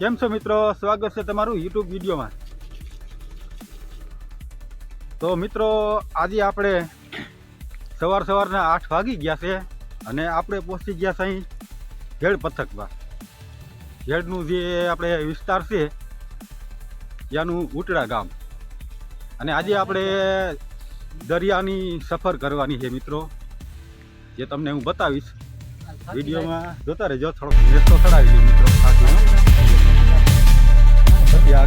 કેમ છો મિત્રો? સ્વાગત છે તમારું યુટ્યુબ વિડીયોમાં. તો મિત્રો આજે આપણે સવાર સવારના આઠ વાગી ગયા છે અને આપણે પહોંચી ગયા છે અહીં ઘેડ પથકમાં ઘેડનું જે આપણે વિસ્તાર છે ત્યાંનું ઉટડા ગામ. અને આજે આપણે દરિયાની સફર કરવાની છે મિત્રો જે તમને હું બતાવીશ. વિડીયોમાં જોતા રહેજો થોડોક રસ્તો ચડાવી દઉં. હા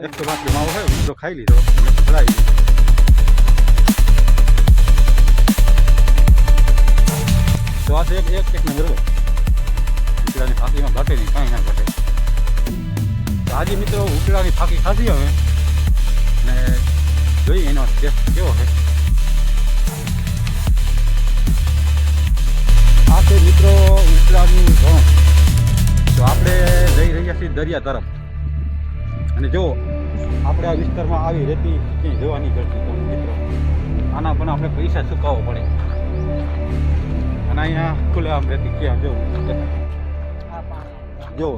એક તો બાકી માવો હોય મિત્રો ખાઈ લીધો અને લીધો તો આ એક એક એક નંબર હોય ઉકળાની ફાંકીમાં ઘટે નહીં કાંઈ ના ઘટે આજે મિત્રો ઉકળાની ફાંકી ખાધી હવે ને જોઈએ એનો ટેસ્ટ કેવો છે આ મિત્રો ઉકળાનું રણ તો આપણે જઈ રહ્યા છીએ દરિયા તરફ. અને જો આપણે આ વિસ્તારમાં આવી રહેતી ક્યાંય જવાની કરતી મિત્રો. આના પણ આપણે પૈસા ચૂકવવો પડે. અને અહીંયા ખુલ્લે આમ રહેતી ક્યાં જો જો.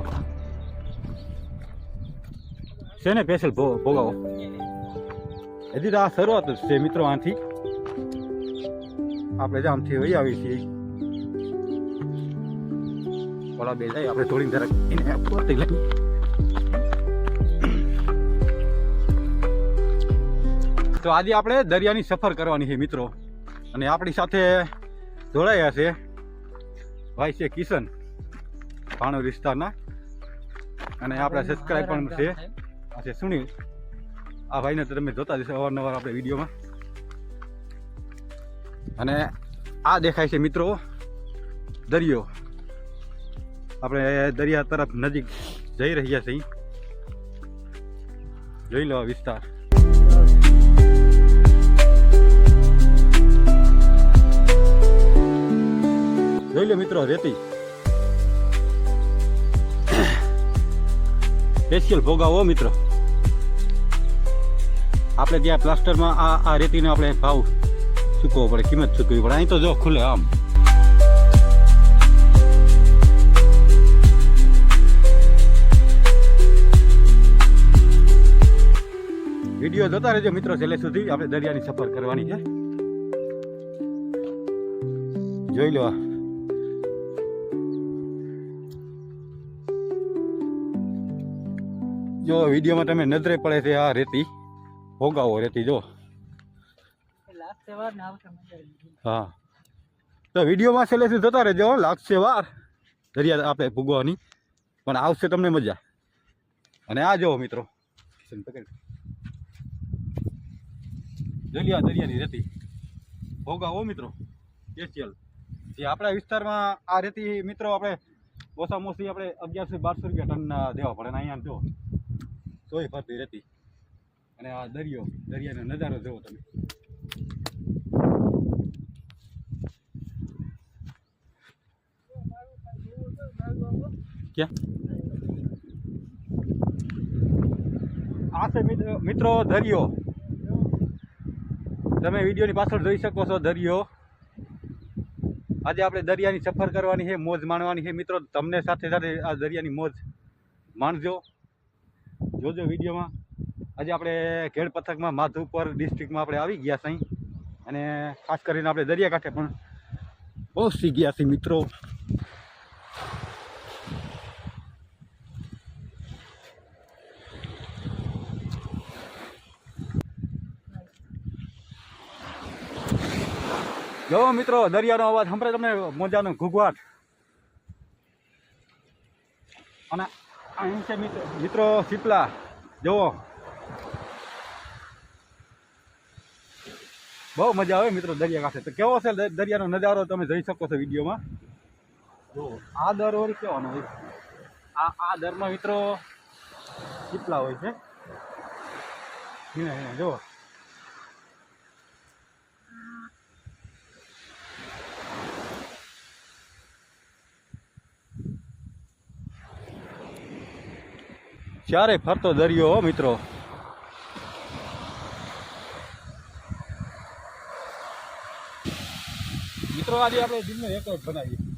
છે ને સ્પેશિયલ ભોગાવો? હજી તો આ શરૂઆત જ છે, મિત્રો, આથી. આપણે જામથી વહી આવી છીએ. થોડા બે જાય આપણે થોડી જરાક એને પોતી લઈ તો આજે આપણે દરિયાની સફર કરવાની છે, મિત્રો. અને આપણી સાથે જોડાયા છે ભાઈ છે કિશન ભાણો વિસ્તારના. અને આપણા સબસ્ક્રાઈબ પણ છે. આ છે સુનિલ. આ ભાઈને તમે જોતા જશો અવારનવાર આપણે વિડીયોમાં. અને આ દેખાય છે, મિત્રો, દરિયો. આપણે દરિયા તરફ નજીક જઈ રહ્યા છીએ. જોઈ લો વિસ્તાર. જોઈ લો મિત્રો, રેતી. સ્પેશિયલ ભોગાવો મિત્રો. આપણે ત્યાં પ્લાસ્ટરમાં આ આ રેતીનો આપણે ભાવ ચૂકવવો પડે, કિંમત ચૂકવવી પડે. અહીં તો જો ખુલ્લે આમ. વીડિયો જોતા રહેજો મિત્રો છેલ્લે સુધી આપણે દરિયાની સફર કરવાની છે. જોઈ લો. જો વિડીયોમાં તમે નજરે પડે છે આ રેતી ભોગાવો રેતી જો. હા. તો વિડીયોમાં છેલ્લે સુધી જોતા રહેજો લાગશે વાર દરિયા આપણે ભૂગવાની. પણ આવશે તમને મજા. અને આ જો મિત્રો જોઈ લ્યો આ દરિયાની રેતી. ભોગાવો મિત્રો. સ્પેશિયલ જે આપણા વિસ્તારમાં આ રેતી મિત્રો આપણે ઓછામાં ઓછી આપણે અગિયારસો બારસો રૂપિયા ટન દેવા પડે. અને અહીંયા જો, તોય ફરતી રહેતી અને આ દરિયો, દરિયાનો નજારો જોવો તમે. ક્યાં? આ છે મિત્રો દરિયો. તમે વિડીયોની પાછળ જોઈ શકો છો દરિયો. આજે આપણે દરિયાની સફર કરવાની છે, મોજ માણવાની છે. મિત્રો, તમને સાથે સાથે આ દરિયાની મોજ માણજો. જોજો વિડીયોમાં. આજે આપણે ઘેડ પથકમાં માધુપર ડિસ્ટ્રિક્ટમાં આપણે આવી ગયા છીએ. અને ખાસ કરીને આપણે દરિયાકાંઠે પણ પહોંચી ગયા છીએ, મિત્રો. જો મિત્રો, દરિયાનો અવાજ સંભળાય તમને મોજાનો ઘૂઘવાટ. અને અહીં છે મિત્ર- શીપલા જુઓ. બહુ મજા આવે મિત્રો દરિયા કાંઠે. તો કેવો છે દરિયાનો નજારો તમે જોઈ શકો છો વિડીયોમાં? જો આ દર હોય કેવાનો હોય? આ આ દરમાં મિત્રો શીપલા હોય છે. હીણે ચારે ફરતો દરિયો હો મિત્રો? મિત્રો આજે આપણે દિનનો એક જ બનાવીએ.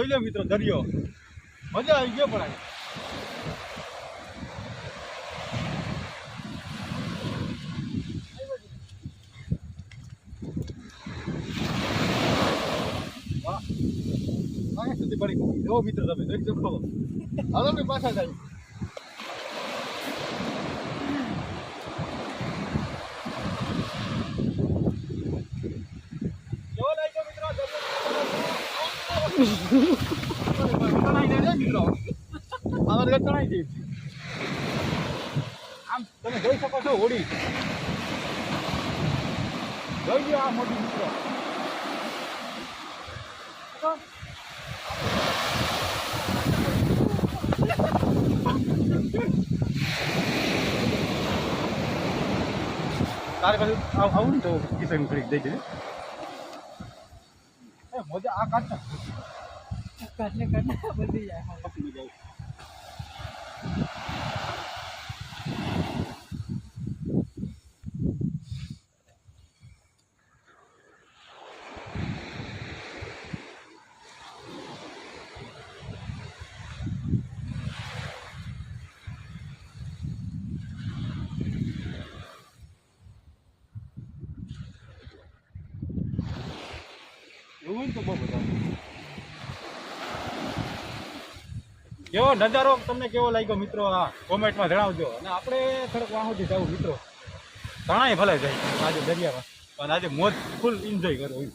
જોઈ લે મિત્રો, દરિયો. મજા આવી ગયો પણ. વાહ. સુધી પડી જો મિત્રો તમે, જોઈ શકો. હાલો પાછા જાય કેવો લાગ્યો મિત્રો તણાઈ જાય મિત્રો અમારે તણાઈ જાય આમ તમે જોઈ શકો છો હોડી જોઈ લો આ મોટી મિત્રો તારે પાછું આવ- ને તો કિસાન ખરીદ દઈ દે. મોજા આ કાઢ ને બધી જાય પછી મજા આવે. એવું હોય ને તો બહુ બધા કેવો નજારો તમને કેવો લાગ્યો મિત્રો આ કોમેન્ટમાં જણાવજો. અને આપણે થોડુંક વાહુથી જવું મિત્રો. ઘણાય ભલે જાય આજે દરિયામાં. પણ આજે મોજ ફૂલ એન્જોય કરો એમ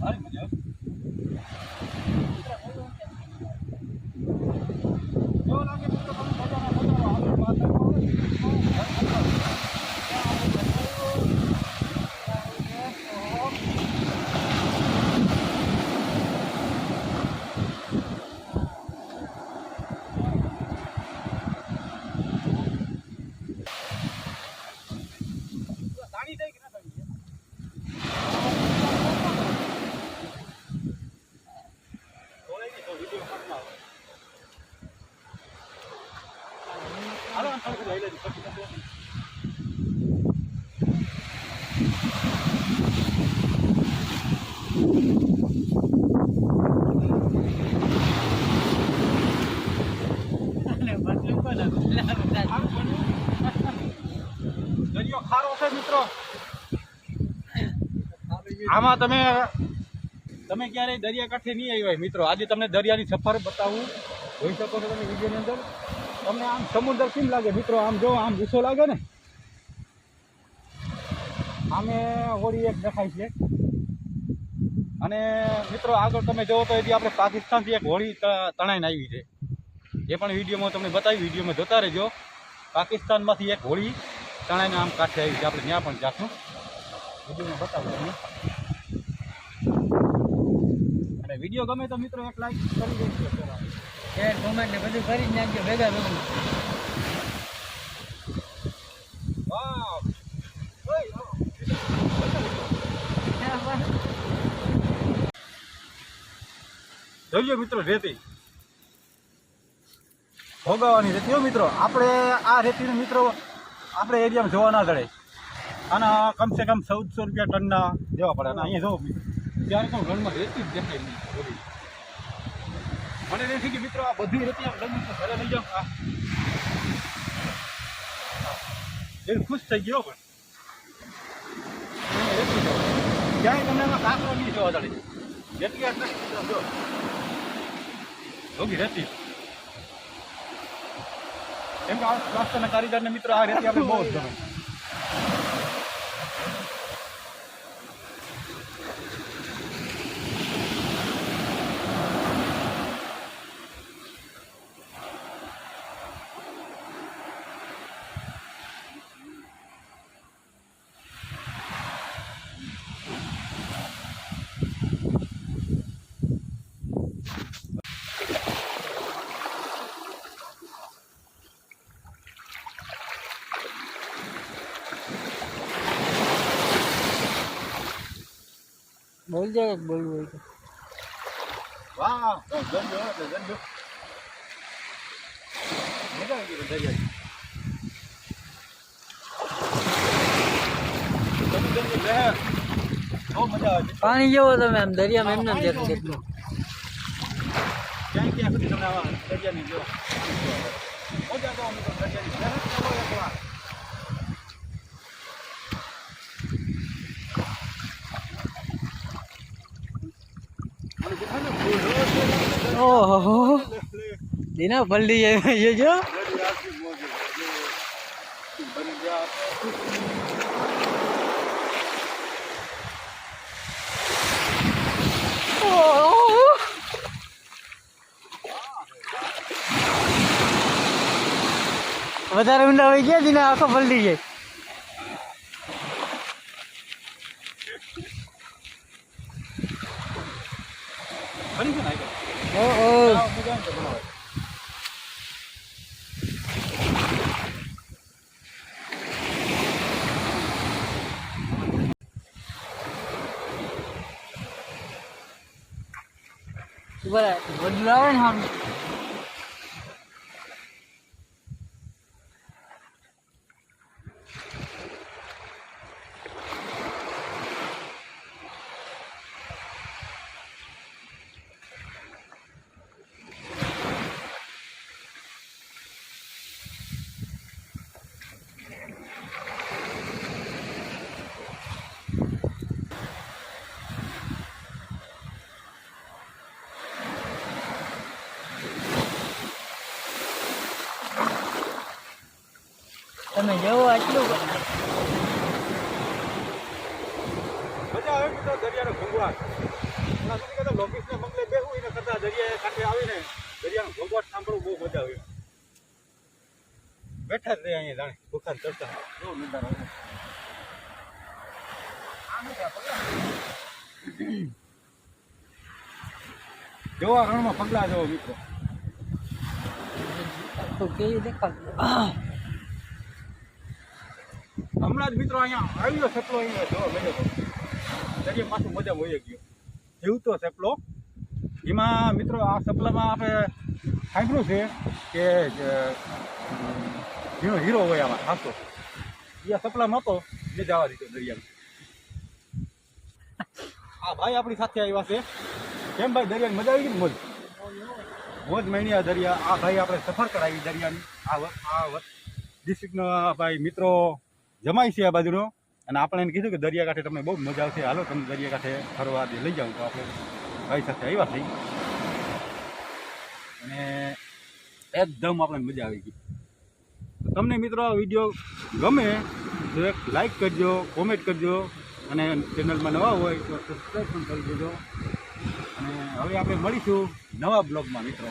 સારી મજા આવે. કેવો લાગે મિત્રો તમને મજાનો નજારો? આપણે પાછળ દાણી જાય કે ના દાણી જાય? બોલાય નહીં તો વીડિયો કાઢમાં આવે. હાલો આમ થોડુંક લઈ લેજો, પછી પછી. દરિયો ખારો છે મિત્રો. આમાં તમે તમે ક્યારેય દરિયાકાંઠે નહીં આવ્યા મિત્રો. આજે તમને દરિયાની સફર બતાવું. જોઈ શકો છો તમે વિડીયોની અંદર. તમને આમ સમુદ્ર કેમ લાગે? મિત્રો, આમ જો, આમ ગુસ્સો લાગે ને? આમે હોળી એક દેખાય છે. અને મિત્રો, આગળ તમે જોવો તો એથી આપણે પાકિસ્તાનથી એક હોળી તણાઈને આવી છે. એ પણ વિડીયોમાં તમને બતાવી વિડીયોમાં જોતા રહેજો. પાકિસ્તાનમાંથી એક હોળી તણાઈને આમ કાંઠે આવી છે. આપણે ત્યાં પણ જાશું. વિડીયોમાં બતાવું તમને. અને વીડિયો ગમે તો મિત્રો એક લાઈક કરી દેજો. શેર કોમેન્ટ ને બધું કરી જ નાખજો, ભેગા ભેગું આવો. મિત્રો રેતી ભોગાવાની રેતી હો મિત્રો આપણે આ રેતીને મિત્રો આપણે એરિયામાં જોવા ના જડે આના કમસે કમ ચૌદસો રૂપિયા ટનના દેવા પડે અને અહીંયા જોવો મિત્રો, ત્યારે પણ રણમાં રેતી જ દેખાય નહીં. મને નથી કે મિત્રો આ બધી રેતી રંગ તો ઘરે લઈ જાઓ એ ખુશ થઈ ગયો પણ. ક્યાંય તમને એમાં કાંકરો નહીં જોવા જડે જેટલી આ નથી જો જોગી રેતી એમ કે આ સ્વાસ્થ્યના કારીગરને મિત્રો આ રેતી આપણે બહુ જ ગમે. બોલ જાય બોલવું હોય તો વાહ પાણી જેવો તમે આમ દરિયામાં એમને જ જતું કેટલું ક્યાંય ક્યાં સુધી તમે આવા દરિયાની જો. મજા તો અમે દરિયાની લહેર તો બહુ એકવાર. મને દેખાય ને ફૂલ રોજ ઓહો દીના પલટી જાય એ જો દરિયા આખી મોજ છે. બની ગયા ઓહો. વધારે ઊંડા હોય ગયા દીના આખો પલટી જાય બની ગયું ને આગળ? ઓહો આ મજા આવે છે બનાવવાની. બરાબર વડલું આવે ને તમે જવો આટલું મજા આવે મિત્રો દરિયાનો ઘોંઘાટ. લોકેશને બંગલે બેસવું એના કરતાં દરિયા કાંઠે આવીને દરિયાનો ઘોંઘાટ સાંભળવું બહુ મજા આવે. બેઠા જ રહ્યા અહીંયા જાણે ભૂખા ચડતા બહુ નજારો જોવા રણમાં પગલા જવો મિત્રો. તો કેવી દેખાતું હમણાં જ મિત્રો અહીંયા આવ્યો સપલો અહીંયા જોવા હતો દરિયા પાછું મજા વહી ગયો. જીવતો સપલો એમાં મિત્રો આ સપલામાં આપણે સાંભળ્યું છે કે જેનો હીરો હોય આમાં, ખાસો. એ સપલામાં હતો ને જવા દીધો દરિયામાં. આ ભાઈ આપણી સાથે આવ્યા છે. કેમ ભાઈ, દરિયાની મજા આવી ગઈ મોજ? મોજ મહિની આ દરિયા. આ ભાઈ આપણે સફર કરાવી દરિયાની. આ આ ડિસ્ટ્રિક્ટનો ભાઈ મિત્રો જમાય છે આ બાજુનો. અને આપણે એને કીધું કે દરિયાકાંઠે તમને બહુ મજા આવશે. હાલો, તમે દરિયાકાંઠે ફરવા લઈ જાઉં તો આપણે ભાઈ સાથે આવ્યા થઈ અને એકદમ આપણે મજા આવી ગઈ. તમને મિત્રો વીડિયો ગમે તો એક લાઈક કરજો, કોમેન્ટ કરજો, અને ચેનલમાં નવા હોય તો સબસ્ક્રાઈબ પણ કરી દેજો. અને હવે આપણે મળીશું નવા બ્લોગમાં મિત્રો.